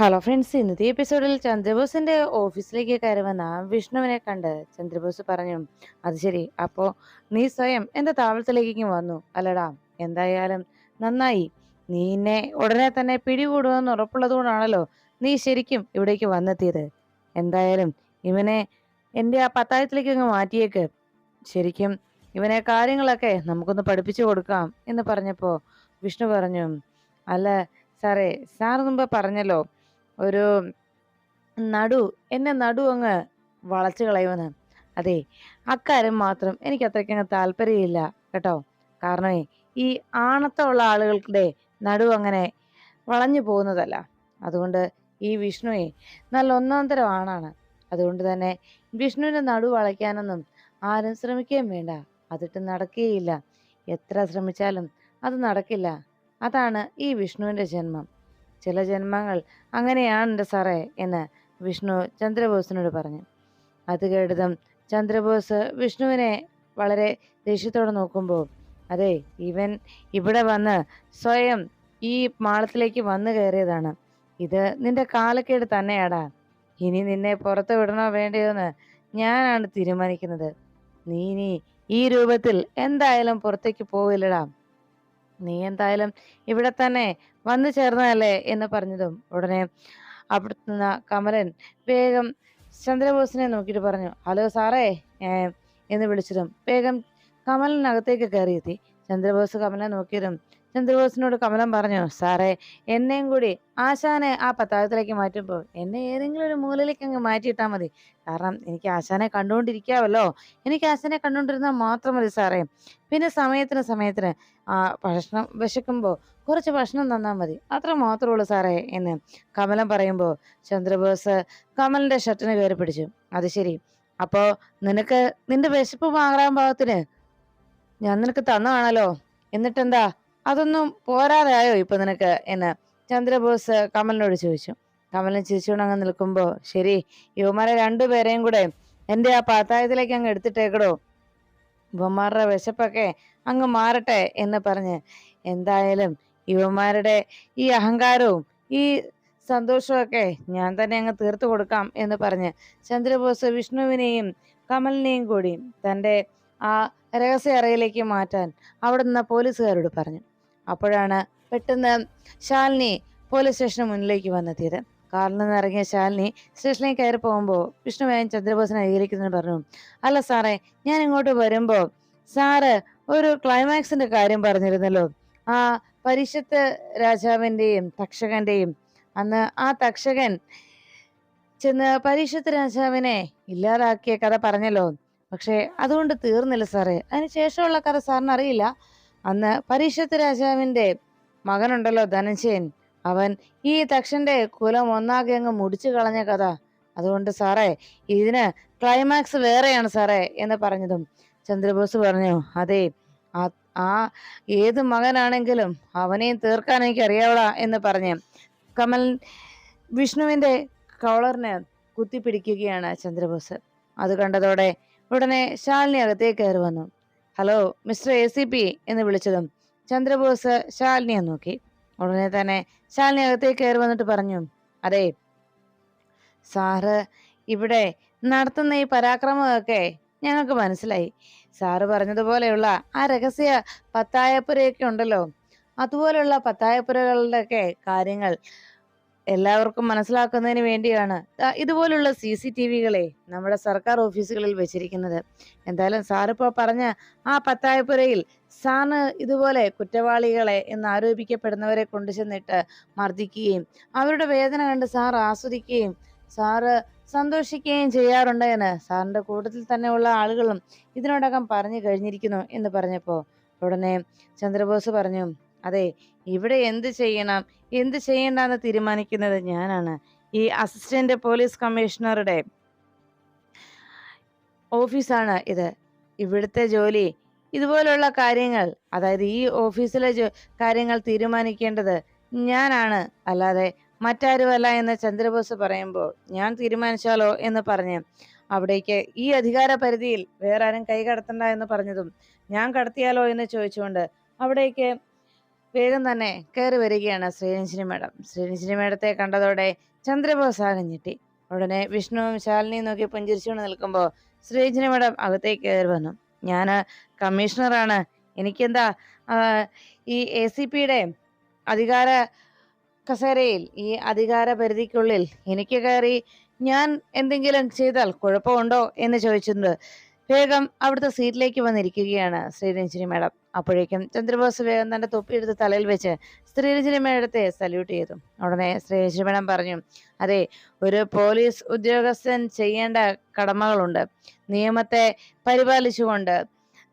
Hello friends ഇന്നത്തെ എപ്പിസോഡിൽ ചന്ദ്രബോസിന്റെ ഓഫീസിലേക്ക് കയറി വന്ന വിഷ്ണുവിനെ കണ്ട് ചന്ദ്രബോസ് പറഞ്ഞു അത് ശരി. അപ്പോ നീ സ്വയം എന്റെ താവളത്തിലേക്ക് വന്നു. അല്ലടാ എന്തായാലും നന്നായി. നീ എന്നെ ഉടനെ തന്നെ പിടികൂടുമെന്ന് ഉറപ്പുള്ളത് കൊണ്ടാണല്ലോ നീ ശരിക്കും ഇവിടേക്ക് വന്നെത്തിയത്. എന്തായാലും ഇവനെ എന്റെ ആ പത്തായത്തിലേക്ക് അങ്ങ് മാറ്റിയേക്ക്. ശരിക്കും ഇവനെ കാര്യങ്ങളൊക്കെ നമുക്കൊന്ന് പഠിപ്പിച്ചു കൊടുക്കാം എന്ന് പറഞ്ഞപ്പോ വിഷ്ണു പറഞ്ഞു അല്ല സാറേ സാർ മുമ്പ് പറഞ്ഞല്ലോ ഒരു നടു എന്നെ നടു അങ്ങ് വളച്ചു കളയുമെന്ന്. അതെ അക്കാര്യം മാത്രം എനിക്ക് അത്രയ്ക്ക് അങ്ങ് താല്പര്യമില്ല കേട്ടോ. കാരണമേ ഈ ആണത്തമുള്ള ആളുകളുടെ നടു അങ്ങനെ വളഞ്ഞു പോകുന്നതല്ല. അതുകൊണ്ട് ഈ വിഷ്ണുവെ നല്ല ഒന്നാന്തരം തരം ആണാണ്. അതുകൊണ്ട് തന്നെ വിഷ്ണുവിന്റെ നടു വളയ്ക്കാനൊന്നും ആരും ശ്രമിക്കുകയും വേണ്ട. അതിട്ട് നടക്കുകയില്ല. എത്ര ശ്രമിച്ചാലും അത് നടക്കില്ല. അതാണ് ഈ വിഷ്ണുവിന്റെ ജന്മം. ചില ജന്മങ്ങൾ അങ്ങനെയാണെന്റെ സാറേ എന്ന് വിഷ്ണു ചന്ദ്രബോസിനോട് പറഞ്ഞു. അത് കേട്ടതും ചന്ദ്രബോസ് വിഷ്ണുവിനെ വളരെ ദേഷ്യത്തോടെ നോക്കുമ്പോൾ അതെ ഇവൻ ഇവിടെ വന്ന് സ്വയം ഈ മാളത്തിലേക്ക് വന്നു കയറിയതാണ്. ഇത് നിന്റെ കാലക്കേട് തന്നെയാടാ. ഇനി നിന്നെ പുറത്ത് വിടണോ വേണ്ടയോന്ന് ഞാനാണ് തീരുമാനിക്കുന്നത്. നീ ഇനി ഈ രൂപത്തിൽ എന്തായാലും പുറത്തേക്ക് പോവില്ലടാ. നീ എന്തായാലും ഇവിടെ തന്നെ വന്നു ചേർന്നതല്ലേ എന്ന് പറഞ്ഞതും ഉടനെ അവിടുന്ന് കമലൻ വേഗം ചന്ദ്രബോസിനെ നോക്കിയിട്ട് പറഞ്ഞു ഹലോ സാറേ എന്ന് വിളിച്ചതും വേഗം കമലിനകത്തേക്ക് കയറിയെത്തി. ചന്ദ്രബോസ് കമലിനെ നോക്കിയതും ചന്ദ്രബോസിനോട് കമലം പറഞ്ഞു സാറേ എന്നെയും കൂടി ആശാനെ ആ പത്താഴത്തിലേക്ക് മാറ്റുമ്പോൾ എന്നെ ഏതെങ്കിലും ഒരു മൂലയിലേക്ക് അങ്ങ് മാറ്റിയിട്ടാൽ മതി. കാരണം എനിക്ക് ആശാനെ കണ്ടുകൊണ്ടിരിക്കാവല്ലോ. എനിക്ക് ആശാനെ കണ്ടുകൊണ്ടിരുന്നാൽ മാത്രം മതി സാറേ. പിന്നെ സമയത്തിന് സമയത്തിന് ആ ഭക്ഷണം വിശക്കുമ്പോൾ കുറച്ച് ഭക്ഷണം തന്നാൽ മതി. അത്ര മാത്രമേ ഉള്ളൂ സാറേ എന്ന് കമലം പറയുമ്പോൾ ചന്ദ്രബോസ് കമലിന്റെ ഷർട്ടിന് കയറി പിടിച്ചു. അത് ശരി. അപ്പോൾ നിനക്ക് നിന്റെ വിശപ്പ് മാറാൻ പാകത്തിന് ഞാൻ നിനക്ക് തന്നതാണല്ലോ. എന്നിട്ടെന്താ? അതൊന്നും പോരാതെയായോ ഇപ്പൊ നിനക്ക് എന്ന് ചന്ദ്രബോസ് കമലിനോട് ചോദിച്ചു. കമലൻ ചിരിച്ചുകൊണ്ട് അങ്ങ് നിൽക്കുമ്പോ ശരി യുവമാരെ രണ്ടുപേരെയും കൂടെ എന്റെ ആ പാത്തായത്തിലേക്ക് അങ്ങ് എടുത്തിട്ടേക്കടോ. യുവമാരുടെ വിശപ്പൊക്കെ അങ്ങ് മാറട്ടെ എന്ന് പറഞ്ഞ്. എന്തായാലും യുവമാരുടെ ഈ അഹങ്കാരവും ഈ സന്തോഷമൊക്കെ ഞാൻ തന്നെ അങ്ങ് തീർത്തു കൊടുക്കാം എന്ന് പറഞ്ഞ് ചന്ദ്രബോസ് വിഷ്ണുവിനെയും കമലിനെയും കൂടി തന്റെ ആ രഹസ്യ അറയിലേക്ക് മാറ്റാൻ അവിടെ നിന്ന് പോലീസുകാരോട് പറഞ്ഞു. അപ്പോഴാണ് പെട്ടെന്ന് ശാലിനി പോലീസ് സ്റ്റേഷന് മുന്നിലേക്ക് വന്നെത്തിയത്. കാറിൽ നിന്ന് ഇറങ്ങിയ ശാലിനി സ്റ്റേഷനിലേക്ക് കയറി പോകുമ്പോൾ വിഷ്ണുവേൻ ചന്ദ്രബോസിനെ അനുകരിക്കുന്നതിന് പറഞ്ഞു. അല്ല സാറേ ഞാൻ ഇങ്ങോട്ട് വരുമ്പോൾ സാറ് ഒരു ക്ലൈമാക്സിന്റെ കാര്യം പറഞ്ഞിരുന്നല്ലോ. ആ പരിഷത്ത് രാജാവിന്റെയും തക്ഷകന്റെയും അന്ന് ആ തക്ഷകൻ ചെന്ന് പരീക്ഷത്ത് രാജാവിനെ ഇല്ലാതാക്കിയ കഥ പറഞ്ഞല്ലോ. പക്ഷേ അതുകൊണ്ട് തീർന്നില്ല സാറേ. അതിന് ശേഷമുള്ള കഥ സാറിന് അറിയില്ല. അന്ന് പരീക്ഷത്ത് രാജാവിന്റെ മകനുണ്ടല്ലോ ധനഞ്ജയൻ. അവൻ ഈ തക്ഷന്റെ കുലം ഒന്നാകെ അങ്ങ് മുടിച്ചു കളഞ്ഞ കഥ. അതുകൊണ്ട് സാറേ ഇതിന് ക്ലൈമാക്സ് വേറെയാണ് സാറേ എന്ന് പറഞ്ഞതും. ചന്ദ്രബോസ് പറഞ്ഞു അതെ ആ ആ ഏത് മകനാണെങ്കിലും അവനെയും തീർക്കാൻ എനിക്ക് അറിയാവള എന്ന് പറഞ്ഞ് കമൽ വിഷ്ണുവിന്റെ കോളറിന് കുത്തിപ്പിടിക്കുകയാണ് ചന്ദ്രബോസ്. അത് കണ്ടതോടെ ഉടനെ ശാലിനി അകത്തേക്ക് കയറി വന്നു. Hello mister A C P എന്ന് വിളിച്ചതും ചന്ദ്രബോസ് ശാലിനിയെ നോക്കി. ഉടനെ തന്നെ ശാലിനി അകത്തേക്ക് കയറി വന്നിട്ട് പറഞ്ഞു അതെ സാറ് ഇവിടെ നടത്തുന്ന ഈ പരാക്രമമൊക്കെ ഞങ്ങൾക്ക് മനസ്സിലായി. സാറ് പറഞ്ഞതുപോലെയുള്ള ആ രഹസ്യ പത്തായപ്പുരയൊക്കെ ഉണ്ടല്ലോ. അതുപോലെയുള്ള പത്തായപ്പുരകളുടെയൊക്കെ കാര്യങ്ങൾ എല്ലാവർക്കും മനസ്സിലാക്കുന്നതിന് വേണ്ടിയാണ്. ഇതുപോലുള്ള സി സി ടി വികളെ നമ്മുടെ സർക്കാർ ഓഫീസുകളിൽ വെച്ചിരിക്കുന്നത്. എന്തായാലും സാറിപ്പോൾ പറഞ്ഞ ആ പത്തായപ്പുരയിൽ സാറിന് ഇതുപോലെ കുറ്റവാളികളെ എന്ന് ആരോപിക്കപ്പെടുന്നവരെ കൊണ്ടുചെന്നിട്ട് മർദ്ദിക്കുകയും അവരുടെ വേദന കണ്ട് സാർ ആസ്വദിക്കുകയും സാറ് സന്തോഷിക്കുകയും ചെയ്യാറുണ്ട് എന്ന് സാറിന്റെ കൂട്ടത്തിൽ തന്നെയുള്ള ആളുകളും ഇതിനോടകം പറഞ്ഞു കഴിഞ്ഞിരിക്കുന്നു എന്ന് പറഞ്ഞപ്പോൾ ഉടനെ ചന്ദ്രബോസ് പറഞ്ഞു അതെ ഇവിടെ എന്ത് ചെയ്യണം? എന്ത് ചെയ്യണ്ടെന്ന് തീരുമാനിക്കുന്നത് ഞാനാണ്. ഈ അസിസ്റ്റന്റ് പോലീസ് കമ്മീഷണറുടെ ഓഫീസാണ് ഇത്. ഇവിടുത്തെ ജോലി ഇതുപോലുള്ള കാര്യങ്ങൾ അതായത് ഈ ഓഫീസിലെ കാര്യങ്ങൾ തീരുമാനിക്കേണ്ടത് ഞാനാണ്. അല്ലാതെ മറ്റാരുമല്ല എന്ന് ചന്ദ്രബോസ് പറയുമ്പോൾ ഞാൻ തീരുമാനിച്ചാലോ എന്ന് പറഞ്ഞ് അവിടേക്ക് ഈ അധികാര പരിധിയിൽ വേറെ ആരും കൈ കടത്തണ്ട എന്ന് പറഞ്ഞതും ഞാൻ കടത്തിയാലോ എന്ന് ചോദിച്ചുകൊണ്ട് അവിടേക്ക് വേഗം തന്നെ കയറി വരികയാണ് ശ്രീരഞ്ജിനി മേഡം. ശ്രീരഞ്ജിനി മേഡത്തെ കണ്ടതോടെ ചന്ദ്രബോസ് ആകെ ഞെട്ടി. ഉടനെ വിഷ്ണുവും ശാലിനിയും നോക്കി പുഞ്ചിരിച്ചുകൊണ്ട് നിൽക്കുമ്പോൾ ശ്രീരഞ്ജിനി മേഡം അകത്തേക്ക് കയറി വന്നു. ഞാൻ കമ്മീഷണറാണ്. എനിക്കെന്താ ഈ എ സി പിയുടെ അധികാര കസേരയിൽ ഈ അധികാര പരിധിക്കുള്ളിൽ എനിക്ക് കയറി ഞാൻ എന്തെങ്കിലും ചെയ്താൽ കുഴപ്പമുണ്ടോ? എന്ന് ചോദിച്ചിട്ടുണ്ട് വേഗം അവിടുത്തെ സീറ്റിലേക്ക് വന്നിരിക്കുകയാണ് ശ്രീരഞ്ജിനി മേഡം. അപ്പോഴേക്കും ചന്ദ്രബോസ് വേഗം തന്റെ തൊപ്പിയെടുത്ത് തലയിൽ വെച്ച് ശ്രീരഞ്ജിനി മേഡത്തെ സല്യൂട്ട് ചെയ്തു. ഉടനെ ശ്രീരഞ്ജിനി മേഡം പറഞ്ഞു അതെ ഒരു പോലീസ് ഉദ്യോഗസ്ഥൻ ചെയ്യേണ്ട കടമകളുണ്ട്. നിയമത്തെ പരിപാലിച്ചുകൊണ്ട്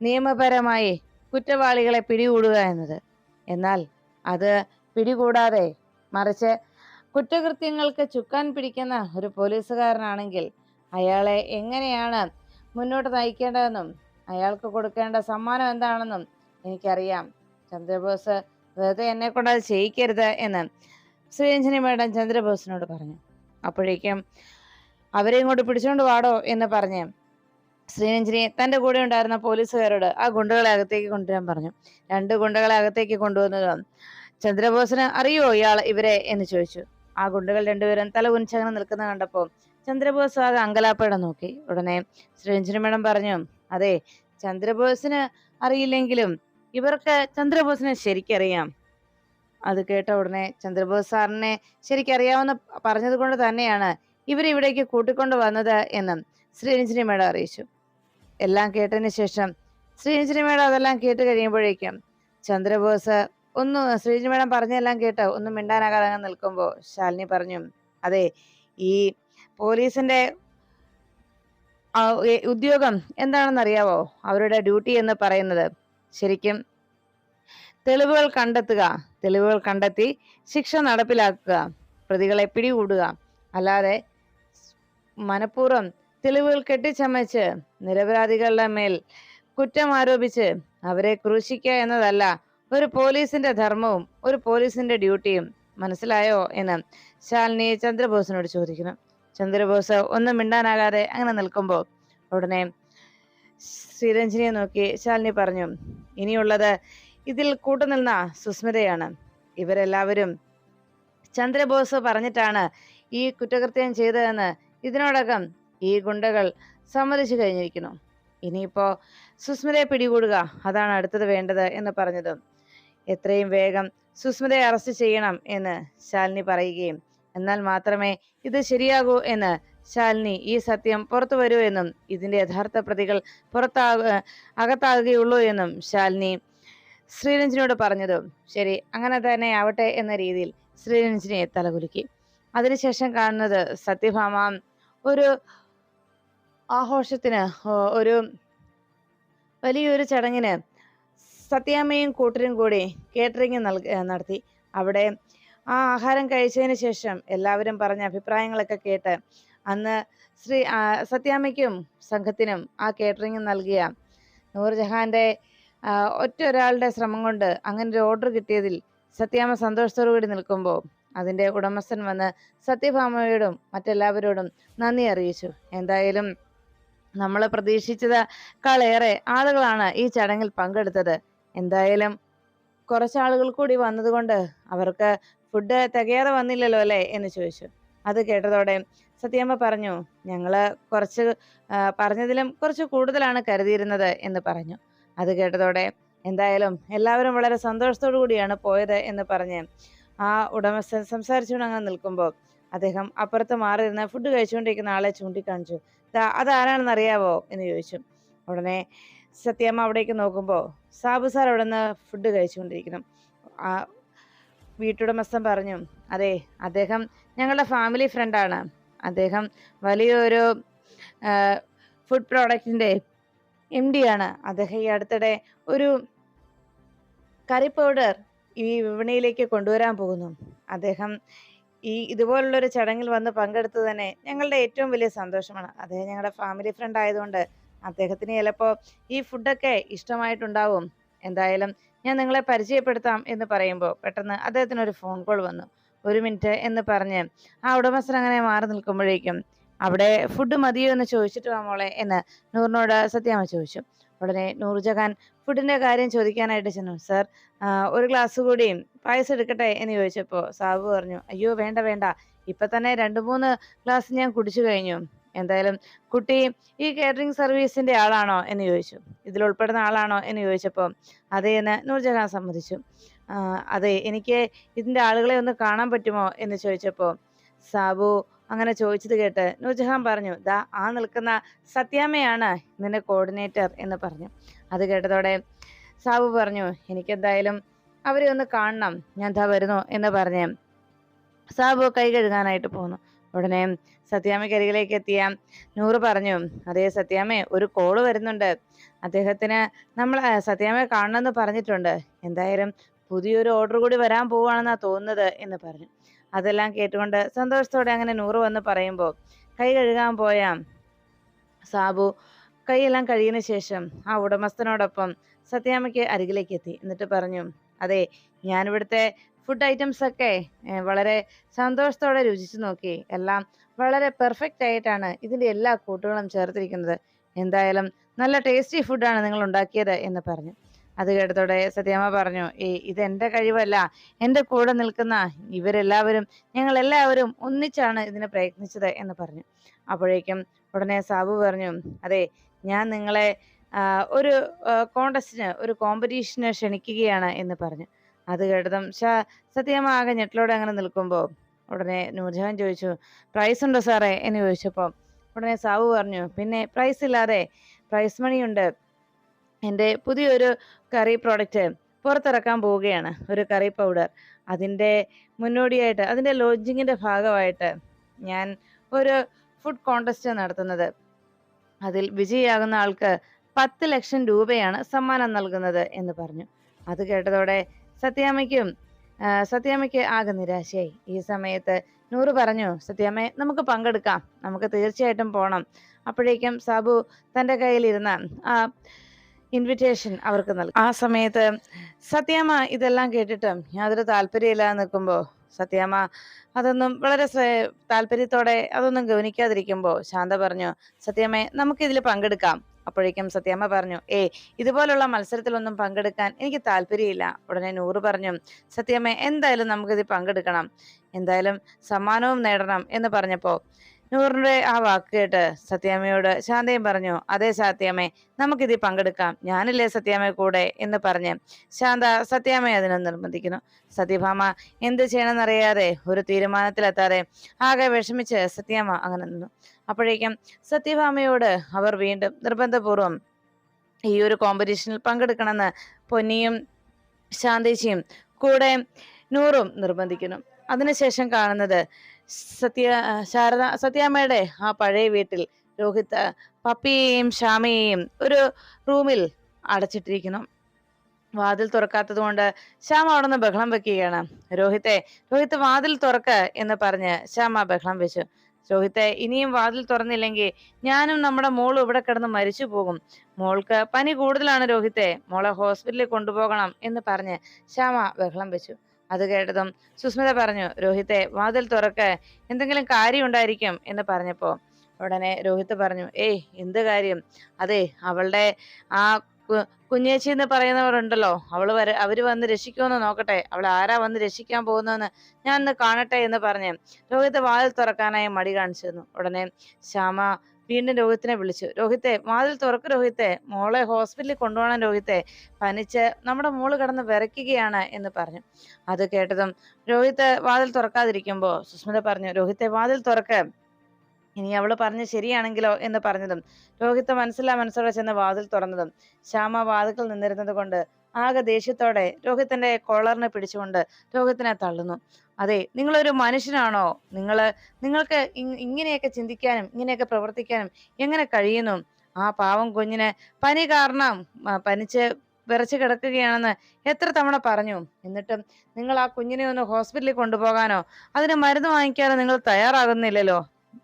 നിയമപരമായി കുറ്റവാളികളെ പിടികൂടുക എന്നത്. എന്നാൽ അത് പിടികൂടാതെ മറിച്ച് കുറ്റകൃത്യങ്ങൾക്ക് ചുക്കാൻ പിടിക്കുന്ന ഒരു പോലീസുകാരനാണെങ്കിൽ അയാളെ എങ്ങനെയാണ് മുന്നോട്ട് നയിക്കേണ്ടതെന്നും അയാൾക്ക് കൊടുക്കേണ്ട സമ്മാനം എന്താണെന്നും എനിക്കറിയാം. ചന്ദ്രബോസ് വെറുതെ എന്നെ കൊണ്ട് ചെയ്യിക്കരുത് എന്ന് ശ്രീരഞ്ജനി മേഡം ചന്ദ്രബോസിനോട് പറഞ്ഞു. അപ്പോഴേക്കും അവരെ ഇങ്ങോട്ട് പിടിച്ചുകൊണ്ട് വാടോ എന്ന് പറഞ്ഞ് ശ്രീരഞ്ജനി തന്റെ കൂടെ ഉണ്ടായിരുന്ന പോലീസുകാരോട് ആ ഗുണ്ടകളെ അകത്തേക്ക് കൊണ്ടുവരാൻ പറഞ്ഞു. രണ്ട് ഗുണ്ടകളെ അകത്തേക്ക് കൊണ്ടുവന്നതും ചന്ദ്രബോസിന് അറിയോ ഇയാൾ ഇവരെ എന്ന് ചോദിച്ചു. ആ ഗുണ്ടകൾ രണ്ടുപേരും തല കുനിച്ചങ്ങനെ നിൽക്കുന്ന കണ്ടപ്പോൾ ചന്ദ്രബോസ് ആകെ അങ്കലാപ്പയുടെ നോക്കി. ഉടനെ ശ്രീരഞ്ജന മേഡം പറഞ്ഞു അതെ ചന്ദ്രബോസിന് അറിയില്ലെങ്കിലും ഇവർക്ക് ചന്ദ്രബോസിനെ ശരിക്കറിയാം. അത് കേട്ട ഉടനെ ചന്ദ്രബോസ് സാറിനെ ശരിക്കറിയാവുന്ന പറഞ്ഞത് കൊണ്ട് തന്നെയാണ് ഇവരിവിടേക്ക് കൂട്ടിക്കൊണ്ടു വന്നത് എന്നും ശ്രീരഞ്ജനി മേഡം അറിയിച്ചു. എല്ലാം കേട്ടതിന് ശേഷം ശ്രീരഞ്ജനി മേഡം അതെല്ലാം കേട്ട് കഴിയുമ്പോഴേക്കും ചന്ദ്രബോസ് ഒന്ന് ശ്രീരഞ്ജനി മേഡം പറഞ്ഞെല്ലാം കേട്ട് ഒന്നും മിണ്ടാനാകാതെ നിൽക്കുമ്പോൾ ശാലിനി പറഞ്ഞു അതെ ഈ പോലീസിന്റെ ഉദ്യോഗം എന്താണെന്ന് അറിയാവോ അവരുടെ ഡ്യൂട്ടി എന്ന് പറയുന്നത്. ശരിക്കും തെളിവുകൾ കണ്ടെത്തുക തെളിവുകൾ കണ്ടെത്തി ശിക്ഷ നടപ്പിലാക്കുക പ്രതികളെ പിടികൂടുക. അല്ലാതെ മനഃപൂർവം തെളിവുകൾ കെട്ടിച്ചമച്ച് നിരപരാധികളുടെ മേൽ കുറ്റം ആരോപിച്ച് അവരെ ക്രൂശിക്കുക എന്നതല്ല ഒരു പോലീസിന്റെ ധർമ്മവും ഒരു പോലീസിന്റെ ഡ്യൂട്ടിയും. മനസ്സിലായോ എന്ന് ശാലിനി ചന്ദ്രബോസിനോട് ചോദിക്കുന്നു. ചന്ദ്രബോസ് ഒന്നും മിണ്ടാനാകാതെ അങ്ങനെ നിൽക്കുമ്പോൾ ഉടനെ ശ്രീരഞ്ജിനിയെ നോക്കി ശാലിനി പറഞ്ഞു ഇനിയുള്ളത് ഇതിൽ കൂട്ടുനിന്ന സുസ്മിതയാണ്. ഇവരെല്ലാവരും ചന്ദ്രബോസ് പറഞ്ഞിട്ടാണ് ഈ കുറ്റകൃത്യം ചെയ്തതെന്ന് ഇതിനോടകം ഈ ഗുണ്ടകൾ സമ്മതിച്ചു കഴിഞ്ഞിരിക്കുന്നു. ഇനിയിപ്പോ സുസ്മിതയെ പിടികൂടുക അതാണ് അടുത്തത് വേണ്ടത് എന്ന് പറഞ്ഞതും. എത്രയും വേഗം സുസ്മിതയെ അറസ്റ്റ് ചെയ്യണം എന്ന് ശാലിനി പറയുകയും എന്നാൽ മാത്രമേ ഇത് ശരിയാകൂ എന്ന് ശാലിനി ഈ സത്യം പുറത്തു വരൂ എന്നും ഇതിന്റെ യഥാർത്ഥ പ്രതികൾ പുറത്താക അകത്താകുകയുള്ളൂ എന്നും ശാലിനി ശ്രീരഞ്ജിനോട് പറഞ്ഞതും. ശരി അങ്ങനെ തന്നെ ആവട്ടെ എന്ന രീതിയിൽ ശ്രീരഞ്ജിനെ തലകുലുക്കി. അതിനുശേഷം കാണുന്നത് സത്യഭാമ ഒരു ആഘോഷത്തിന് ഒരു വലിയൊരു ചടങ്ങിന് സത്യാമ്മയും കൂട്ടരും കൂടി കേറ്ററിംഗ് നൽക നടത്തി. അവിടെ ആ ആഹാരം കഴിച്ചതിന് ശേഷം എല്ലാവരും പറഞ്ഞ അഭിപ്രായങ്ങളൊക്കെ കേട്ട് അന്ന് ശ്രീ സത്യാമ്മയ്ക്കും സംഘത്തിനും ആ കേറ്ററിംഗ് നൽകിയ നൂർജഹാന്റെ ഒറ്റ ഒരാളുടെ ശ്രമം കൊണ്ട് അങ്ങനെ ഒരു ഓർഡർ കിട്ടിയതിൽ സത്യാമ്മ സന്തോഷത്തോടു കൂടി നിൽക്കുമ്പോൾ അതിന്റെ ഉടമസ്ഥൻ വന്ന് സത്യഭാമയോടും മറ്റെല്ലാവരോടും നന്ദി അറിയിച്ചു. എന്തായാലും നമ്മൾ പ്രതീക്ഷിച്ചതേക്കാളേറെ ആളുകളാണ് ഈ ചടങ്ങിൽ പങ്കെടുത്തത്. എന്തായാലും കുറച്ചാളുകൾ കൂടി വന്നതുകൊണ്ട് അവർക്ക് ഫുഡ് തികയാതെ വന്നില്ലല്ലോ അല്ലേ? എന്ന് ചോദിച്ചു. അത് കേട്ടതോടെ സത്യമ്മ പറഞ്ഞു ഞങ്ങൾ കുറച്ച് പറഞ്ഞതിലും കുറച്ച് കൂടുതലാണ് കരുതിയിരുന്നത് എന്ന് പറഞ്ഞു. അത് കേട്ടതോടെ എന്തായാലും എല്ലാവരും വളരെ സന്തോഷത്തോടു കൂടിയാണ് പോയത് എന്ന് പറഞ്ഞ് ആ ഉടമസ്ഥൻ സംസാരിച്ചുകൊണ്ട് അങ്ങനെ നിൽക്കുമ്പോൾ അദ്ദേഹം അപ്പുറത്ത് മാറിയിരുന്ന ഫുഡ് കഴിച്ചുകൊണ്ടിരിക്കുന്ന ആളെ ചൂണ്ടിക്കാണിച്ചു. "ദാ അതാരാണെന്ന് അറിയാവോ? എന്ന് ചോദിച്ചു. ഉടനെ സത്യമ്മ അവിടേക്ക് നോക്കുമ്പോൾ സാബു സാർ അവിടെ നിന്ന് ഫുഡ് കഴിച്ചുകൊണ്ടിരിക്കുന്നു. ആ വീട്ടുടമസ്ഥൻ പറഞ്ഞു അതെ അദ്ദേഹം ഞങ്ങളുടെ ഫാമിലി ഫ്രണ്ടാണ് അദ്ദേഹം വലിയൊരു ഫുഡ് പ്രോഡക്റ്റിന്റെ എം ഡി ആണ്. അദ്ദേഹം ഈ അടുത്തിടെ ഒരു കറി പൗഡർ ഈ വിപണിയിലേക്ക് കൊണ്ടുവരാൻ പോകുന്നു. അദ്ദേഹം ഈ ഇതുപോലുള്ളൊരു ചടങ്ങിൽ വന്ന് പങ്കെടുത്തു തന്നെ ഞങ്ങളുടെ ഏറ്റവും വലിയ സന്തോഷമാണ്. അദ്ദേഹം ഞങ്ങളുടെ ഫാമിലി ഫ്രണ്ട് ആയതുകൊണ്ട് അദ്ദേഹത്തിന് ചിലപ്പോൾ ഈ ഫുഡൊക്കെ ഇഷ്ടമായിട്ടുണ്ടാവും. എന്തായാലും ഞാൻ നിങ്ങളെ പരിചയപ്പെടുത്താം എന്ന് പറയുമ്പോൾ പെട്ടെന്ന് അദ്ദേഹത്തിന് ഒരു ഫോൺ കോൾ വന്നു. ഒരു മിനിറ്റ് എന്ന് പറഞ്ഞ് ആ ഉടമസ്ഥൻ അങ്ങനെ മാറി നിൽക്കുമ്പോഴേക്കും അവിടെ ഫുഡ് മതിയോ എന്ന് ചോദിച്ചിട്ട് വാ മോളെ എന്ന് നൂറിനോട് സത്യാമ്മ ചോദിച്ചു. ഉടനെ നൂർജഹാൻ ഫുഡിന്റെ കാര്യം ചോദിക്കാനായിട്ട് ചെന്നു. സർ ഒരു ഗ്ലാസ് കൂടിയും പായസം എടുക്കട്ടെ എന്ന് ചോദിച്ചപ്പോൾ സാബു പറഞ്ഞു അയ്യോ വേണ്ട വേണ്ട. ഇപ്പൊ തന്നെ രണ്ട് മൂന്ന് ഗ്ലാസ് ഞാൻ കുടിച്ചു കഴിഞ്ഞു. എന്തായാലും കുട്ടി ഈ കേറ്ററിംഗ് സർവീസിന്റെ ആളാണോ എന്ന് ചോദിച്ചു. ഇതിൽ ഉൾപ്പെടുന്ന ആളാണോ എന്ന് ചോദിച്ചപ്പോൾ അതെ എന്ന് നൂർജഹാൻ സമ്മതിച്ചു. "ആ, അതെ എനിക്ക് ഇതിന്റെ ആളുകളെ ഒന്ന് കാണാൻ പറ്റുമോ? എന്ന് ചോദിച്ചപ്പോൾ സാബു അങ്ങനെ ചോദിച്ചത് കേട്ട് നൂർജഹാൻ പറഞ്ഞു ദാ ആ നിൽക്കുന്ന സത്യാമ്മയാണ് ഇതിന്റെ കോർഡിനേറ്റർ എന്ന് പറഞ്ഞു. അത് കേട്ടതോടെ സാബു പറഞ്ഞു എനിക്കെന്തായാലും അവരെ ഒന്ന് കാണണം. ഞാൻ ദാ വരുന്നു എന്ന് പറഞ്ഞ് സാബു കൈ കഴുകാനായിട്ട് പോന്നു. ഉടനെ സത്യാമ്മയ്ക്ക് അരികിലേക്ക് എത്തിയ നൂറ് പറഞ്ഞു അതേ സത്യാമ്മേ ഒരു കോൾ വരുന്നുണ്ട്. അദ്ദേഹത്തിന് നമ്മൾ സത്യാമ്മയെ കാണണമെന്ന് പറഞ്ഞിട്ടുണ്ട്. എന്തായാലും പുതിയൊരു ഓർഡർ കൂടി വരാൻ പോവുകയാണെന്നാണ് തോന്നുന്നത് എന്ന് പറഞ്ഞു. അതെല്ലാം കേട്ടുകൊണ്ട് സന്തോഷത്തോടെ അങ്ങനെ നൂറ് വന്ന് പറയുമ്പോൾ കൈ കഴുകാൻ പോയ സാബു കൈയെല്ലാം കഴിയുന്ന ശേഷം ആ ഉടമസ്ഥനോടൊപ്പം സത്യാമ്മയ്ക്ക് അരികിലേക്ക് എത്തി. എന്നിട്ട് പറഞ്ഞു അതെ ഞാനിവിടുത്തെ ഫുഡ് ഐറ്റംസ് ഒക്കെ വളരെ സന്തോഷത്തോടെ രുചിച്ചു നോക്കി. എല്ലാം വളരെ പെർഫെക്റ്റ് ആയിട്ടാണ് ഇതിന്റെ എല്ലാ കൂട്ടുകളും ചേർത്തിരിക്കുന്നത്. എന്തായാലും നല്ല ടേസ്റ്റി ഫുഡാണ് നിങ്ങൾ ഉണ്ടാക്കിയത് എന്ന് പറഞ്ഞു. അത് കേട്ടതോടെ സത്യാമ്മ പറഞ്ഞു ഏ എന്റെ കഴിവല്ല. എന്റെ കൂടെ നിൽക്കുന്ന ഇവരെല്ലാവരും ഞങ്ങൾ എല്ലാവരും ഒന്നിച്ചാണ് ഇതിന് പ്രയത്നിച്ചത് എന്ന് പറഞ്ഞു. അപ്പോഴേക്കും ഉടനെ സാബു പറഞ്ഞു അതെ ഞാൻ നിങ്ങളെ ഒരു കോണ്ടസ്റ്റിന് ഒരു കോമ്പറ്റീഷന് ക്ഷണിക്കുകയാണ് എന്ന് പറഞ്ഞു. അത് കേട്ടതും. ഷാ സത്യമ്മ ആകെ അങ്ങനെ നിൽക്കുമ്പോൾ ഉടനെ നൂർജഹാൻ ചോദിച്ചു പ്രൈസ് ഉണ്ടോ സാറേ? എന്ന് ചോദിച്ചപ്പോൾ ഉടനെ സാവു പറഞ്ഞു പിന്നെ പ്രൈസ് ഇല്ലാതെ പ്രൈസ് മണിയുണ്ട്. എന്റെ പുതിയൊരു കറി പ്രോഡക്റ്റ് പുറത്തിറക്കാൻ പോവുകയാണ് ഒരു കറി പൗഡർ അതിന്റെ മുന്നോടിയായിട്ട് അതിന്റെ ലോഞ്ചിങ്ങിന്റെ ഭാഗമായിട്ട് ഞാൻ ഒരു ഫുഡ് കോൺടെസ്റ്റ് നടത്തുന്നത്. അതിൽ വിജയിയാകുന്ന ആൾക്ക് പത്ത് ലക്ഷം രൂപയാണ് സമ്മാനം നൽകുന്നത് എന്ന് പറഞ്ഞു. അത് കേട്ടതോടെ സത്യാമ്മയ്ക്കും സത്യാമ്മയ്ക്ക് ആകെ നിരാശയായി. ഈ സമയത്ത് നൂറ് പറഞ്ഞു സത്യാമ്മേ നമുക്ക് പങ്കെടുക്കാം. നമുക്ക് തീർച്ചയായിട്ടും പോണം. അപ്പോഴേക്കും സാബു തന്റെ കയ്യിലിരുന്ന ആ ഇൻവിറ്റേഷൻ അവർക്ക് നൽകി. ആ സമയത്ത് സത്യാമ്മ ഇതെല്ലാം കേട്ടിട്ടും യാതൊരു താല്പര്യമില്ലാതെ നിൽക്കുമ്പോൾ സത്യാമ്മ അതൊന്നും വളരെ താല്പര്യത്തോടെ അതൊന്നും ഗവനിക്കാതിരിക്കുമ്പോൾ ശാന്ത പറഞ്ഞു സത്യാമ്മേ നമുക്കിതിൽ പങ്കെടുക്കാം. അപ്പോഴേക്കും സത്യാമ്മ പറഞ്ഞു ഏ ഇതുപോലുള്ള മത്സരത്തിലൊന്നും പങ്കെടുക്കാൻ എനിക്ക് താല്പര്യമില്ല. ഉടനെ നൂറ് പറഞ്ഞു സത്യാമ്മ എന്തായാലും നമുക്കിതിൽ പങ്കെടുക്കണം. എന്തായാലും സമ്മാനവും നേടണം എന്ന് പറഞ്ഞപ്പോ നൂറിന്റെ ആ വാക്ക് കേട്ട് സത്യാമ്മയോട് ശാന്തയും പറഞ്ഞു അതെ സത്യാമ്മേ നമുക്കിതിൽ പങ്കെടുക്കാം. ഞാനില്ലേ സത്യാമ്മ കൂടെ? എന്ന് പറഞ്ഞ് ശാന്ത സത്യാമ്മയെ അതിനെ നിർബന്ധിക്കുന്നു. സത്യഭാമ എന്ത് ചെയ്യണമെന്നറിയാതെ ഒരു തീരുമാനത്തിലെത്താതെ ആകെ വിഷമിച്ച് സത്യാമ്മ അങ്ങനെ നിന്നു. അപ്പോഴേക്കും സത്യഭാമയോട് അവർ വീണ്ടും നിർബന്ധപൂർവം ഈ ഒരു കോമ്പറ്റീഷനിൽ പങ്കെടുക്കണമെന്ന് പൊന്നിയും ശാന്തേച്ചിയും കൂടെ നൂറും നിർബന്ധിക്കുന്നു. അതിനുശേഷം കാണുന്നത് സത്യ ശാരദ സത്യാമ്മയുടെ ആ പഴയ വീട്ടിൽ രോഹിത് പപ്പിയെയും ശ്യാമയെയും ഒരു റൂമിൽ അടച്ചിട്ടിരിക്കുന്നു. വാതിൽ തുറക്കാത്തത് കൊണ്ട് ശ്യാമ അവിടെ നിന്ന് ബഹളം വെക്കുകയാണ്. രോഹിത്തെ രോഹിത് വാതിൽ തുറക്ക എന്ന് പറഞ്ഞ് ശ്യാമ ബഹളം വെച്ചു. രോഹിത്തെ ഇനിയും വാതിൽ തുറന്നില്ലെങ്കിൽ ഞാനും നമ്മുടെ മോളും ഇവിടെ കിടന്ന് മരിച്ചു പോകും. മോൾക്ക് പനി കൂടുതലാണ് രോഹിത്തെ. മോളെ ഹോസ്പിറ്റലിൽ കൊണ്ടുപോകണം എന്ന് പറഞ്ഞ് ശ്യാമ ബഹളം വെച്ചു. അത് കേട്ടതും സുസ്മിത പറഞ്ഞു രോഹിത്തെ വാതിൽ തുറക്ക്. എന്തെങ്കിലും കാര്യം ഉണ്ടായിരിക്കും എന്ന് പറഞ്ഞപ്പോ ഉടനെ രോഹിത് പറഞ്ഞു ഏയ് എന്ത് കാര്യം? അതെ അവളുടെ ആ കുഞ്ഞേച്ചി എന്ന് പറയുന്നവരുണ്ടല്ലോ. അവൾ വര അവർ വന്ന് രക്ഷിക്കുമെന്ന് നോക്കട്ടെ. അവൾ ആരാ വന്ന് രക്ഷിക്കാൻ പോകുന്നതെന്ന് ഞാൻ ഒന്ന് കാണട്ടെ എന്ന് പറഞ്ഞ് രോഹിത് വാതിൽ തുറക്കാനായി മടി കാണിച്ചിരുന്നു. ഉടനെ ശ്യാമ വീണ്ടും രോഹിത്തിനെ വിളിച്ചു. രോഹിത്തെ വാതിൽ തുറക്ക് രോഹിത്തെ. മോളെ ഹോസ്പിറ്റലിൽ കൊണ്ടുപോകണം രോഹിത്തെ. പനിച്ച് നമ്മുടെ മോൾ കിടന്ന് വിറയ്ക്കുകയാണ് എന്ന് പറഞ്ഞു. അത് കേട്ടതും രോഹിത്ത് വാതിൽ തുറക്കാതിരിക്കുമ്പോൾ സുസ്മിത പറഞ്ഞു രോഹിത്തെ വാതിൽ തുറക്ക്. ഇനി അവൾ പറഞ്ഞ് ശരിയാണെങ്കിലോ എന്ന് പറഞ്ഞതും രോഹിത്ത് മനസ്സിലാ മനസ്സോടെ ചെന്ന് വാതിൽ തുറന്നതും ശ്യാമ വാതിൽക്കൽ നിന്നിരുന്നത് കൊണ്ട് ആകെ ദേഷ്യത്തോടെ രോഹിത്തിന്റെ കോളറിനെ പിടിച്ചുകൊണ്ട് രോഹിത്തിനെ തള്ളുന്നു. അതെ നിങ്ങളൊരു മനുഷ്യനാണോ? നിങ്ങൾ നിങ്ങൾക്ക് ഇങ്ങനെയൊക്കെ ചിന്തിക്കാനും ഇങ്ങനെയൊക്കെ പ്രവർത്തിക്കാനും എങ്ങനെ കഴിയുന്നു? ആ പാവം കുഞ്ഞിന് പനി കാരണം പനിച്ച് വിറച്ച് കിടക്കുകയാണെന്ന് എത്ര തവണ പറഞ്ഞു. എന്നിട്ടും നിങ്ങൾ ആ കുഞ്ഞിനെ ഒന്ന് ഹോസ്പിറ്റലിൽ കൊണ്ടുപോകാനോ അതിന് മരുന്ന് വാങ്ങിക്കാനോ നിങ്ങൾ തയ്യാറാകുന്നില്ലല്ലോ.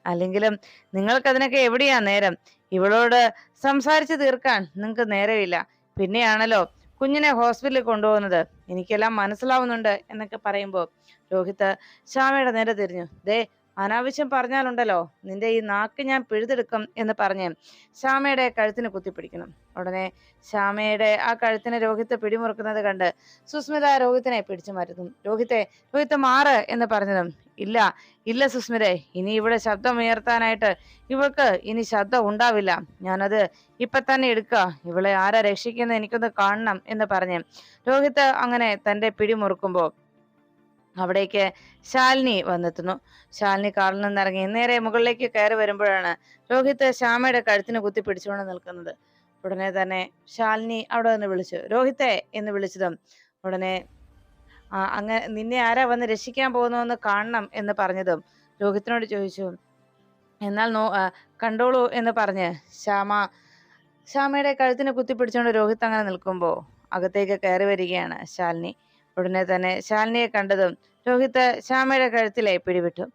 അല്ലെങ്കിലും നിങ്ങൾക്ക് അതിനൊക്കെ എവിടെയാ നേരം? ഇവളോട് സംസാരിച്ചു തീർക്കാൻ നിങ്ങൾക്ക് നേരമില്ല. പിന്നെയാണല്ലോ കുഞ്ഞിനെ ഹോസ്പിറ്റലിൽ കൊണ്ടുപോകുന്നത് എനിക്കെല്ലാം മനസ്സിലാവുന്നുണ്ട് എന്നൊക്കെ പറയുമ്പോൾ രോഹിത്ത് ശ്യാമയുടെ നേരെ തിരിഞ്ഞു. ദേ അനാവശ്യം പറഞ്ഞാലുണ്ടല്ലോ നിന്റെ ഈ നാക്ക് ഞാൻ പിഴുതെടുക്കും എന്ന് പറഞ്ഞ് ശ്യാമയുടെ കഴുത്തിന് കുത്തിപ്പിടിക്കണം. ഉടനെ ശ്യാമയുടെ ആ കഴുത്തിനെ രോഹിത്ത് പിടിമുറുക്കുന്നത് കണ്ട് സുസ്മിത രോഹിത്തിനെ പിടിച്ചു മാറ്റുന്നു രോഹിത്തെ രോഹിത്ത് മാറ് എന്ന് പറഞ്ഞതും ഇല്ല ഇല്ല സുസ്മിരെ ഇനി ഇവിടെ ശബ്ദം ഉയർത്താനായിട്ട് ഇവൾക്ക് ഇനി ശബ്ദം ഉണ്ടാവില്ല. ഞാനത് ഇപ്പൊ തന്നെ എടുക്കുക ഇവളെ ആരാ രക്ഷിക്കുന്നത് എനിക്കൊന്ന് കാണണം എന്ന് പറഞ്ഞ് രോഹിത് അങ്ങനെ തന്റെ പിടിമുറുക്കുമ്പോൾ അവിടേക്ക് ശാലിനി വന്നെത്തുന്നു. ശാലിനി കാറിൽ നിന്നിറങ്ങി നേരെ മുകളിലേക്ക് കയറി വരുമ്പോഴാണ് രോഹിത് ശ്യാമയുടെ കഴുത്തിന് കുത്തി പിടിച്ചുകൊണ്ട് നിൽക്കുന്നത്. ഉടനെ തന്നെ ശാലിനി അവിടെ നിന്ന് വിളിച്ചു. രോഹിത്തെ എന്ന് വിളിച്ചതും ഉടനെ അങ്ങനെ നിന്നെ ആരാ വന്ന് രക്ഷിക്കാൻ പോകുന്നതെന്ന് കാണണം എന്ന് പറഞ്ഞതും രോഹിത്തിനോട് ചോദിച്ചു. എന്നാൽ നോ കണ്ടോളൂ എന്ന് പറഞ്ഞ് ശ്യാമ ശ്യാമയുടെ കഴുത്തിന് കുത്തിപ്പിടിച്ചുകൊണ്ട് രോഹിത് അങ്ങനെ നിൽക്കുമ്പോൾ അകത്തേക്ക് കയറി വരികയാണ് ശാലിനി. ഉടനെ തന്നെ ശാലിനിയെ കണ്ടതും രോഹിത് ശ്യാമയുടെ കഴുത്തിലെ പിടിവിട്ടു.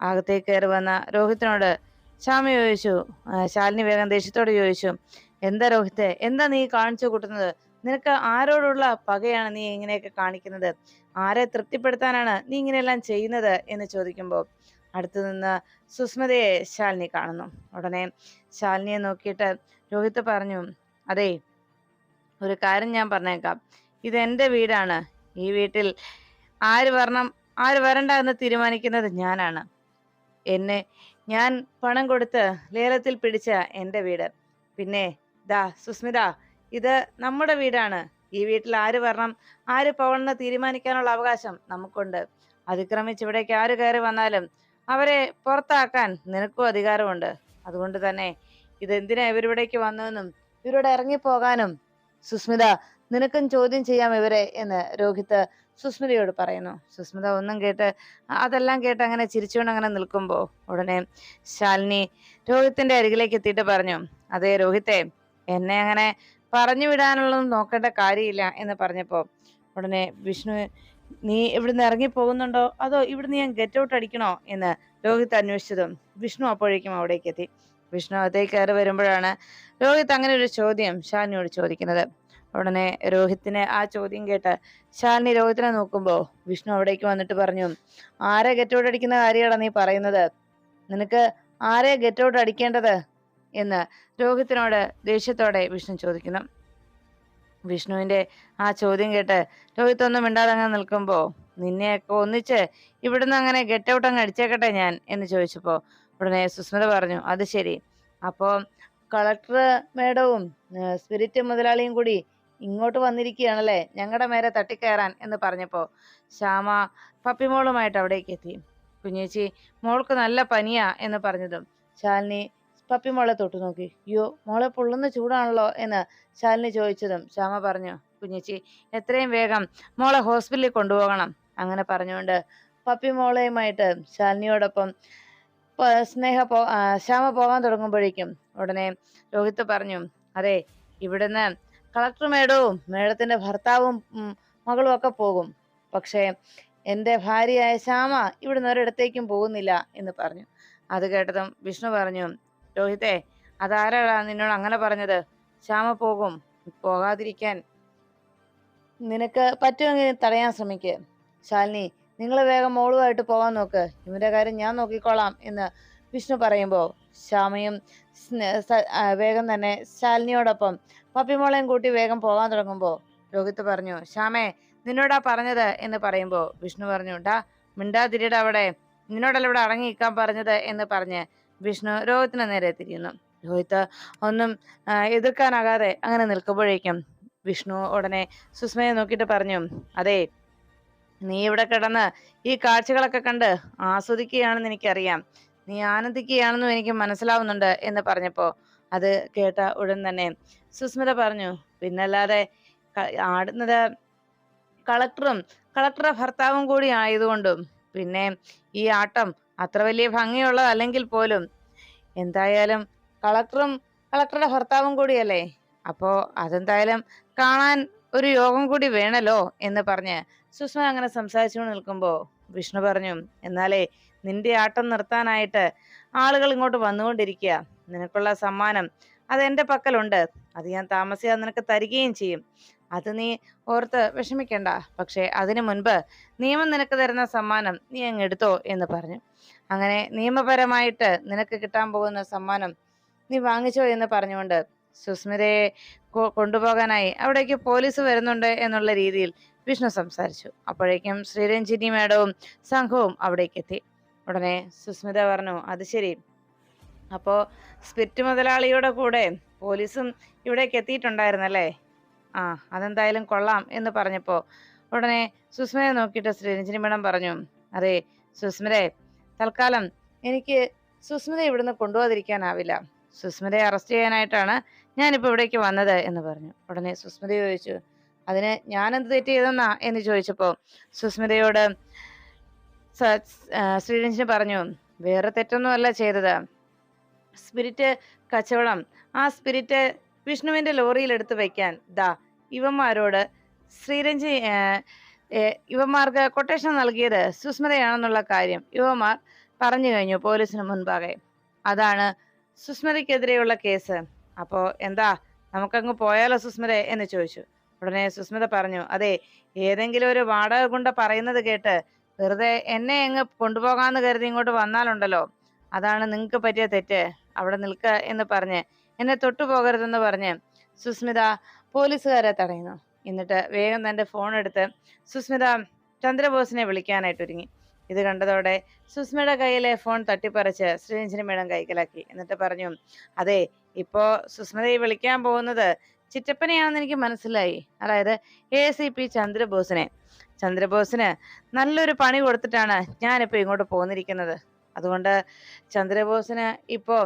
അകത്തേക്ക് കയറി വന്ന രോഹിത്തിനോട് ശ്യാമ ചോദിച്ചു ശാലിനി വേഗം ദേഷ്യത്തോട് ചോദിച്ചു എന്താ രോഹിത്തെ? എന്താ നീ കാണിച്ചു കൂട്ടുന്നത്? നിനക്ക് ആരോടുള്ള പകയാണ് നീ ഇങ്ങനെയൊക്കെ കാണിക്കുന്നത്? ആരെ തൃപ്തിപ്പെടുത്താനാണ് നീ ഇങ്ങനെയെല്ലാം ചെയ്യുന്നത് എന്ന് ചോദിക്കുമ്പോൾ അടുത്തു നിന്ന് സുസ്മിതയെ ശാലിനി കാണുന്നു. ഉടനെ ശാലിനിയെ നോക്കിയിട്ട് രോഹിത് പറഞ്ഞു അതെ ഒരു കാര്യം ഞാൻ പറഞ്ഞേക്കാം. ഇത് എന്റെ വീടാണ്. ഈ വീട്ടിൽ ആര് വരണം ആര് വരണ്ട എന്ന് തീരുമാനിക്കുന്നത് ഞാനാണ്. എന്നെ ഞാൻ പണം കൊടുത്ത് ലേലത്തിൽ പിടിച്ച എന്റെ വീട്. പിന്നെ ദാ സുസ്മിത ഇത് നമ്മുടെ വീടാണ്. ഈ വീട്ടിൽ ആര് വരണം? ആര് പോകണമെന്ന് തീരുമാനിക്കാനുള്ള അവകാശം നമുക്കുണ്ട്. അതിക്രമിച്ച് ഇവിടേക്ക് ആര് കയറി വന്നാലും അവരെ പുറത്താക്കാൻ നിനക്കും അധികാരമുണ്ട്. അതുകൊണ്ട് തന്നെ ഇതെന്തിനാ ഇവരിവിടേക്ക് വന്നതെന്നും ഇവരോട് ഇറങ്ങിപ്പോകാനും? സുസ്മിത നിനക്കും ചോദ്യം ചെയ്യാം ഇവരെ എന്ന് രോഹിത് സുസ്മിതയോട് പറയുന്നു. സുസ്മിത ഒന്നും കേട്ട് അതെല്ലാം കേട്ട് അങ്ങനെ ചിരിച്ചുകൊണ്ട് അങ്ങനെ നിൽക്കുമ്പോൾ ഉടനെ ശാലിനി രോഹിത്തിന്റെ അരികിലേക്ക് എത്തിയിട്ട് പറഞ്ഞു അതെ രോഹിത്തെ എന്നെ അങ്ങനെ പറഞ്ഞു വിടാനുള്ളതും നോക്കേണ്ട കാര്യമില്ല എന്ന് പറഞ്ഞപ്പോൾ ഉടനെ വിഷ്ണു നീ ഇവിടുന്ന് ഇറങ്ങി പോകുന്നുണ്ടോ? അതോ ഇവിടുന്ന് ഞാൻ ഗെറ്റ് ഔട്ട് അടിക്കണോ? എന്ന് രോഹിത് അന്വേഷിച്ചതും വിഷ്ണു അപ്പോഴേക്കും അവിടേക്ക് എത്തി. വിഷ്ണു അകത്തേക്ക് കയറി വരുമ്പോഴാണ് രോഹിത് അങ്ങനെ ഒരു ചോദ്യം ശാലിനിയോട് ചോദിക്കുന്നത്. ഉടനെ രോഹിത്തിന് ആ ചോദ്യം കേട്ട് ശാലിനി രോഹിത്തിനെ നോക്കുമ്പോൾ വിഷ്ണു അവിടേക്ക് വന്നിട്ട് പറഞ്ഞു ആരെ ഗെറ്റ് ഔട്ട് അടിക്കുന്ന കാര്യമാണ് നീ പറയുന്നത്? നിനക്ക് ആരെ ഗെറ്റ് ഔട്ട് അടിക്കേണ്ടത്? എന്ന് രോഹിത്തിനോട് ദേഷ്യത്തോടെ വിഷ്ണു ചോദിക്കുന്നു. വിഷ്ണുവിന്റെ ആ ചോദ്യം കേട്ട് രോഹിത് ഒന്നും മിണ്ടാതെ അങ്ങനെ നിൽക്കുമ്പോ നിന്നെയൊക്കെ ഒന്നിച്ച് ഇവിടുന്ന് അങ്ങനെ ഗെറ്റ് ഔട്ട് അങ്ങ് അടിച്ചേക്കട്ടെ ഞാൻ എന്ന് ചോദിച്ചപ്പോ ഉടനെ സുസ്മിത പറഞ്ഞു അത് ശരി. അപ്പോ കളക്ടർ മേഡവും സ്പിരിറ്റ് മുതലാളിയും കൂടി ഇങ്ങോട്ട് വന്നിരിക്കുകയാണല്ലേ? ഞങ്ങളുടെ മേരെ തട്ടിക്കയറാൻ എന്ന് പറഞ്ഞപ്പോ ശ്യാമ പപ്പിമോളുമായിട്ട് അവിടേക്ക് എത്തി. കുഞ്ഞേച്ചി മോൾക്ക് നല്ല പനിയാ എന്ന് പറഞ്ഞതും ശാലിനി പപ്പിമോളെ തൊട്ടു നോക്കി. അയ്യോ മോളെ പൊള്ളുന്ന ചൂടാണല്ലോ എന്ന് ശാലിനി ചോദിച്ചതും ശ്യാമ പറഞ്ഞു. കുഞ്ഞിച്ചി എത്രയും വേഗം മോളെ ഹോസ്പിറ്റലിൽ കൊണ്ടുപോകണം അങ്ങനെ പറഞ്ഞുകൊണ്ട് പപ്പി മോളെയുമായിട്ട് ശാലിനിയോടൊപ്പം സ്നേഹ പോ ശ്യാമ പോകാൻ തുടങ്ങുമ്പോഴേക്കും ഉടനെ രോഹിത് പറഞ്ഞു അതെ ഇവിടുന്ന് കളക്ടർ മേഡവും മേഡത്തിന്റെ ഭർത്താവും മകളും ഒക്കെ പോകും. പക്ഷേ എന്റെ ഭാര്യയായ ശ്യാമ ഇവിടുന്ന് ഒരിടത്തേക്കും പോകുന്നില്ല എന്ന് പറഞ്ഞു. അത് കേട്ടതും വിഷ്ണു പറഞ്ഞു രോഹിത്തെ അതാരാടാ നിന്നോട് അങ്ങനെ പറഞ്ഞത്? ശ്യാമ പോകും പോകാതിരിക്കാൻ. നിനക്ക് പറ്റുമെങ്കിൽ തടയാൻ ശ്രമിക്ക്. ശാലിനി നിങ്ങൾ വേഗം മോളുമായിട്ട് പോകാൻ നോക്ക്. ഇവന്റെ കാര്യം ഞാൻ നോക്കിക്കോളാം എന്ന് വിഷ്ണു പറയുമ്പോൾ ശ്യാമയും വേഗം തന്നെ ശാലിനിയോടൊപ്പം പപ്പിമോളെയും കൂട്ടി വേഗം പോകാൻ തുടങ്ങുമ്പോൾ രോഹിത് പറഞ്ഞു ശ്യാമേ നിന്നോടാ പറഞ്ഞത്? എന്ന് പറയുമ്പോൾ വിഷ്ണു പറഞ്ഞു ഡാ മിണ്ടാതിരിയുടെ അവിടെ. നിന്നോടല്ല ഇവിടെ അടങ്ങി നിൽക്കാൻ പറഞ്ഞത്? എന്ന് പറഞ്ഞ് വിഷ്ണു രോഹിത്തിന് നേരെ തിരിയുന്നു. രോഹിത്ത് ഒന്നും എതിർക്കാനാകാതെ അങ്ങനെ നിൽക്കുമ്പോഴേക്കും വിഷ്ണു ഉടനെ സുസ്മയെ നോക്കിയിട്ട് പറഞ്ഞു അതെ നീ ഇവിടെ കിടന്ന് ഈ കാഴ്ചകളൊക്കെ കണ്ട് ആസ്വദിക്കുകയാണെന്ന് എനിക്കറിയാം. നീ ആനന്ദിക്കുകയാണെന്നും എനിക്ക് മനസ്സിലാവുന്നുണ്ട് എന്ന് പറഞ്ഞപ്പോ അത് കേട്ട ഉടൻ തന്നെ സുസ്മിത പറഞ്ഞു പിന്നല്ലാതെ ആടുന്നത് കളക്ടറും കളക്ടറുടെ ഭർത്താവും കൂടി ആയതുകൊണ്ടും പിന്നെ ഈ ആട്ടം അത്ര വലിയ ഭംഗിയുള്ളതല്ലെങ്കിൽ പോലും. എന്തായാലും കളക്ടറും കളക്ടറുടെ ഭർത്താവും കൂടിയല്ലേ? അപ്പോ അതെന്തായാലും കാണാൻ ഒരു യോഗം കൂടി വേണല്ലോ എന്ന് പറഞ്ഞ് സുസ്മ അങ്ങനെ സംസാരിച്ചുകൊണ്ട് നിൽക്കുമ്പോൾ വിഷ്ണു പറഞ്ഞു എന്നാലേ നിന്റെ ആട്ടം നിർത്താനായിട്ട് ആളുകൾ ഇങ്ങോട്ട് വന്നുകൊണ്ടിരിക്കുക. നിനക്കുള്ള സമ്മാനം അത് എന്റെ പക്കലുണ്ട്. അത് ഞാൻ താമസിയാതെ നിനക്ക് തരികയും ചെയ്യും. അത് നീ ഓർത്ത് വിഷമിക്കണ്ട. പക്ഷേ അതിനു മുൻപ് നിയമം നിനക്ക് തരുന്ന സമ്മാനം നീ അങ്ങ് എടുത്തോ എന്ന് പറഞ്ഞു. അങ്ങനെ നിയമപരമായിട്ട് നിനക്ക് കിട്ടാൻ പോകുന്ന സമ്മാനം നീ വാങ്ങിച്ചോ എന്ന് പറഞ്ഞുകൊണ്ട് സുസ്മിതയെ കൊണ്ടുപോകാനായി അവിടേക്ക് പോലീസ് വരുന്നുണ്ട് എന്നുള്ള രീതിയിൽ വിഷ്ണു സംസാരിച്ചു. അപ്പോഴേക്കും ശ്രീരഞ്ജിനി മേഡവും സംഘവും അവിടേക്ക് എത്തി. ഉടനെ സുസ്മിത പറഞ്ഞു അത് ശരി. അപ്പോൾ സ്പിരിറ്റ് മുതലാളിയുടെ കൂടെ പോലീസും ഇവിടേക്ക് എത്തിയിട്ടുണ്ടായിരുന്നല്ലേ? ആ അതെന്തായാലും കൊള്ളാം എന്ന് പറഞ്ഞപ്പോൾ ഉടനെ സുസ്മിതയെ നോക്കിയിട്ട് ശ്രീരഞ്ജനി മേഡം പറഞ്ഞു അതെ സുസ്മിതയെ തൽക്കാലം എനിക്ക് സുസ്മിത ഇവിടുന്ന് കൊണ്ടുപോകാതിരിക്കാനാവില്ല. സുസ്മിതയെ അറസ്റ്റ് ചെയ്യാനായിട്ടാണ് ഞാനിപ്പോൾ ഇവിടേക്ക് വന്നത് എന്ന് പറഞ്ഞു. ഉടനെ സുസ്മിത ചോദിച്ചു അതിന് ഞാൻ എന്ത് തെറ്റ് ചെയ്തെന്നാ? എന്ന് ചോദിച്ചപ്പോൾ സുസ്മിതയോട് ശ്രീരഞ്ജന് പറഞ്ഞു വേറെ തെറ്റൊന്നുമല്ല ചെയ്തത്. സ്പിരിറ്റ് കച്ചവടം. ആ സ്പിരിറ്റ് വിഷ്ണുവിന്റെ ലോറിയിൽ എടുത്തു വെക്കാൻ. ദാ ഇവന്മാരോട് ശ്രീരഞ്ജി ഇവന്മാർക്ക് കൊട്ടേഷൻ നൽകിയത് സുസ്മിതയാണെന്നുള്ള കാര്യം ഇവന്മാർ പറഞ്ഞു കഴിഞ്ഞു പോലീസിന് മുൻപാകെ. അതാണ് സുസ്മിതയ്ക്കെതിരെയുള്ള കേസ്. അപ്പോ എന്താ നമുക്കങ്ങ് പോയാലോ സുസ്മിത എന്ന് ചോദിച്ചു. ഉടനെ സുസ്മിത പറഞ്ഞു അതെ ഏതെങ്കിലും ഒരു വാടക കൊണ്ട് പറയുന്നത് കേട്ട് വെറുതെ എന്നെ അങ്ങ് കൊണ്ടുപോകാന്ന് കരുതി ഇങ്ങോട്ട് വന്നാലുണ്ടല്ലോ. അതാണ് നിങ്ങൾക്ക് പറ്റിയ തെറ്റ്. അവിടെ നിൽക്കുക എന്ന് പറഞ്ഞ് എന്നെ തൊട്ടു പോകരുതെന്ന് പറഞ്ഞ് സുസ്മിത പോലീസുകാരെ തടയുന്നു. എന്നിട്ട് വേഗം തന്റെ ഫോൺ എടുത്ത് സുസ്മിത ചന്ദ്രബോസിനെ വിളിക്കാനായിട്ട് ഒരുങ്ങി. ഇത് കണ്ടതോടെ സുസ്മിയുടെ കയ്യിലെ ഫോൺ തട്ടിപ്പറിച്ച് ശ്രീരഞ്ജനി മേഡം കൈക്കലാക്കി. എന്നിട്ട് പറഞ്ഞു അതെ ഇപ്പോ സുസ്മിതയെ വിളിക്കാൻ പോകുന്നത് ചിറ്റപ്പനെയാണെന്ന് എനിക്ക് മനസ്സിലായി. അതായത് എ സി പി ചന്ദ്രബോസിനെ. ചന്ദ്രബോസിന് നല്ലൊരു പണി കൊടുത്തിട്ടാണ് ഞാനിപ്പോൾ ഇങ്ങോട്ട് പോന്നിരിക്കുന്നത്. അതുകൊണ്ട് ചന്ദ്രബോസിന് ഇപ്പോൾ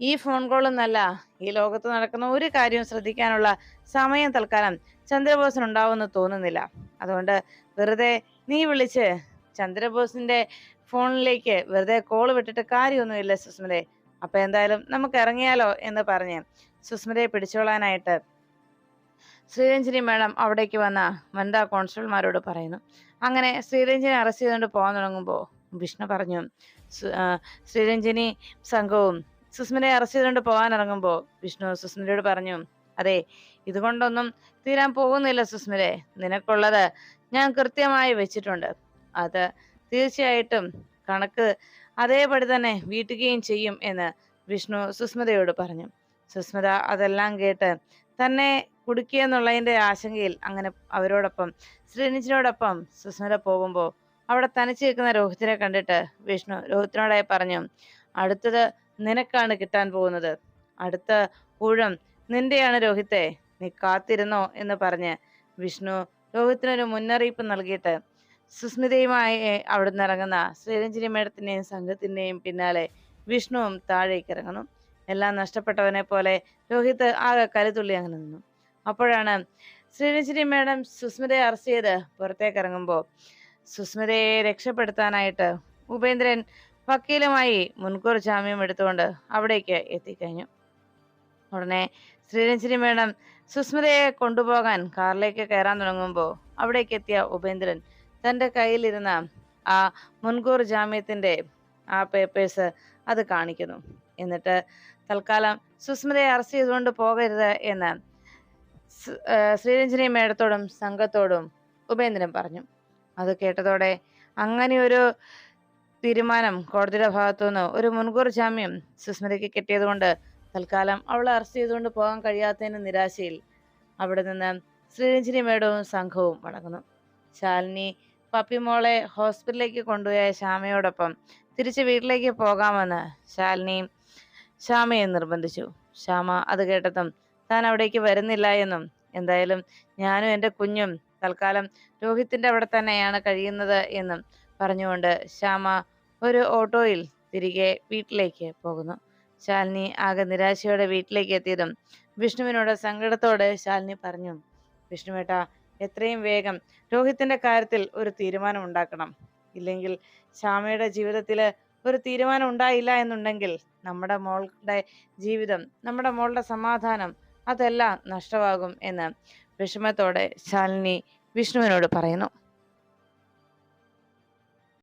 ഈ ഫോൺ കോളൊന്നല്ല ഈ ലോകത്ത് നടക്കുന്ന ഒരു കാര്യവും ശ്രദ്ധിക്കാനുള്ള സമയം തൽക്കാലം ചന്ദ്രബോസിന് ഉണ്ടാവുമെന്ന് തോന്നുന്നില്ല. അതുകൊണ്ട് വെറുതെ നീ വിളിച്ച് ചന്ദ്രബോസിന്റെ ഫോണിലേക്ക് വെറുതെ കോൾ വിട്ടിട്ട് കാര്യമൊന്നുമില്ല സുസ്മിതയെ അപ്പൊ എന്തായാലും നമുക്ക് ഇറങ്ങിയാലോ എന്ന് പറഞ്ഞ് സുസ്മിതയെ പിടിച്ചോളാനായിട്ട് ശ്രീരഞ്ജനി മേഡം അവിടേക്ക് വന്ന വനിതാ കോൺസ്റ്റബിൾമാരോട് പറയുന്നു. അങ്ങനെ ശ്രീരഞ്ജനെ അറസ്റ്റ് ചെയ്തുകൊണ്ട് പോകാൻ തുടങ്ങുമ്പോൾ വിഷ്ണു പറഞ്ഞു ശ്രീരഞ്ജനി സംഘവും സുസ്മിനെ അറസ്റ്റ് ചെയ്തുകൊണ്ട് പോകാൻ ഇറങ്ങുമ്പോൾ വിഷ്ണു സുസ്മിതയോട് പറഞ്ഞു അതെ ഇതുകൊണ്ടൊന്നും തീരാൻ പോകുന്നില്ല സുസ്മിതെ. നിനക്കുള്ളത് ഞാൻ കൃത്യമായി വെച്ചിട്ടുണ്ട്. അത് തീർച്ചയായിട്ടും കണക്ക് അതേപടി തന്നെ വീട്ടുകയും ചെയ്യും എന്ന് വിഷ്ണു സുസ്മിതയോട് പറഞ്ഞു. സുസ്മിത അതെല്ലാം കേട്ട് തന്നെ കുടുക്കിയെന്നുള്ളതിന്റെ ആശങ്കയിൽ അങ്ങനെ അവരോടൊപ്പം ശ്രീനിജിനോടൊപ്പം സുസ്മിത പോകുമ്പോൾ അവിടെ തനിച്ച് നിൽക്കുന്ന രോഹിത്തിനെ കണ്ടിട്ട് വിഷ്ണു രോഹിത്തിനോടായി പറഞ്ഞു അടുത്തത് നിനക്കാണ് കിട്ടാൻ പോകുന്നത്. അടുത്ത ഊഴം നിന്റെയാണ് രോഹിത്തെ. നീ കാത്തിരുന്നോ? എന്ന് പറഞ്ഞ് വിഷ്ണു രോഹിത്തിനൊരു മുന്നറിയിപ്പ് നൽകിയിട്ട് സുസ്മിതയുമായി അവിടുന്ന് ഇറങ്ങുന്ന ശ്രീരഞ്ജിനി മേഡത്തിന്റെയും സംഘത്തിന്റെയും പിന്നാലെ വിഷ്ണുവും താഴേക്ക് ഇറങ്ങുന്നു. എല്ലാം നഷ്ടപ്പെട്ടവനെ പോലെ രോഹിത് ആകെ കരുതുള്ളി അങ്ങനെ നിന്നു. അപ്പോഴാണ് ശ്രീരഞ്ജിനി മേഡം സുസ്മിതയെ അറസ്റ്റ് ചെയ്ത് പുറത്തേക്ക് ഇറങ്ങുമ്പോൾ സുസ്മിതയെ രക്ഷപ്പെടുത്താനായിട്ട് ഉപേന്ദ്രൻ വക്കീലുമായി മുൻകൂർ ജാമ്യം എടുത്തുകൊണ്ട് അവിടേക്ക് എത്തിക്കഴിഞ്ഞു. ഉടനെ ശ്രീരഞ്ജിനി മേഡം സുസ്മിതയെ കൊണ്ടുപോകാൻ കാറിലേക്ക് കയറാൻ തുടങ്ങുമ്പോൾ അവിടേക്ക് എത്തിയ ഉപേന്ദ്രൻ തന്റെ കയ്യിലിരുന്ന ആ മുൻകൂർ ജാമ്യത്തിന്റെ ആ പേപ്പേഴ്സ് അത് കാണിക്കുന്നു. എന്നിട്ട് തൽക്കാലം സുസ്മിതയെ അറസ്റ്റ് ചെയ്തുകൊണ്ട് പോകരുത് എന്ന് ശ്രീരഞ്ജനി മേഡത്തോടും സംഘത്തോടും ഉപേന്ദ്രൻ പറഞ്ഞു. അത് കേട്ടതോടെ അങ്ങനെ ഒരു തീരുമാനം കോടതിയുടെ ഭാഗത്തുനിന്ന് ഒരു മുൻകൂർ ജാമ്യം സുസ്മിതയ്ക്ക് കിട്ടിയതുകൊണ്ട് തൽക്കാലം അവളെ അറസ്റ്റ് ചെയ്തുകൊണ്ട് പോകാൻ കഴിയാത്തതിന് നിരാശയിൽ അവിടെ നിന്ന് ശ്രീരഞ്ജിനി മേഡവും സംഘവും മടങ്ങുന്നു. ശാലിനി പപ്പിമോളെ ഹോസ്പിറ്റലിലേക്ക് കൊണ്ടുപോയ ശ്യാമയോടൊപ്പം തിരിച്ച് വീട്ടിലേക്ക് പോകാമെന്ന് ശാലിനി ശ്യാമയെ നിർബന്ധിച്ചു. ശ്യാമ അത് കേട്ടതും താൻ അവിടേക്ക് വരുന്നില്ല എന്നും എന്തായാലും ഞാനും എന്റെ കുഞ്ഞും തൽക്കാലം രോഹിത്തിന്റെ അവിടെ തന്നെയാണ് കഴിയുന്നത് എന്നും പറഞ്ഞുകൊണ്ട് ശ്യാമ ഒരു ഓട്ടോയിൽ തിരികെ വീട്ടിലേക്ക് പോകുന്നു. ശാലിനി ആകെ നിരാശയോടെ വീട്ടിലേക്ക് എത്തിയതും വിഷ്ണുവിനോട് സങ്കടത്തോടെ ശാലിനി പറഞ്ഞു വിഷ്ണുവേട്ട എത്രയും വേഗം രോഹിത്തിന്റെ കാര്യത്തിൽ ഒരു തീരുമാനം ഉണ്ടാക്കണം. ഇല്ലെങ്കിൽ ശ്യാമയുടെ ജീവിതത്തിൽ ഒരു തീരുമാനം ഉണ്ടായില്ല എന്നുണ്ടെങ്കിൽ നമ്മുടെ മോളുടെ ജീവിതം നമ്മുടെ മോളുടെ സമാധാനം അതെല്ലാം നഷ്ടമാകും എന്ന് വിഷമത്തോടെ ശാലിനി വിഷ്ണുവിനോട് പറയുന്നു.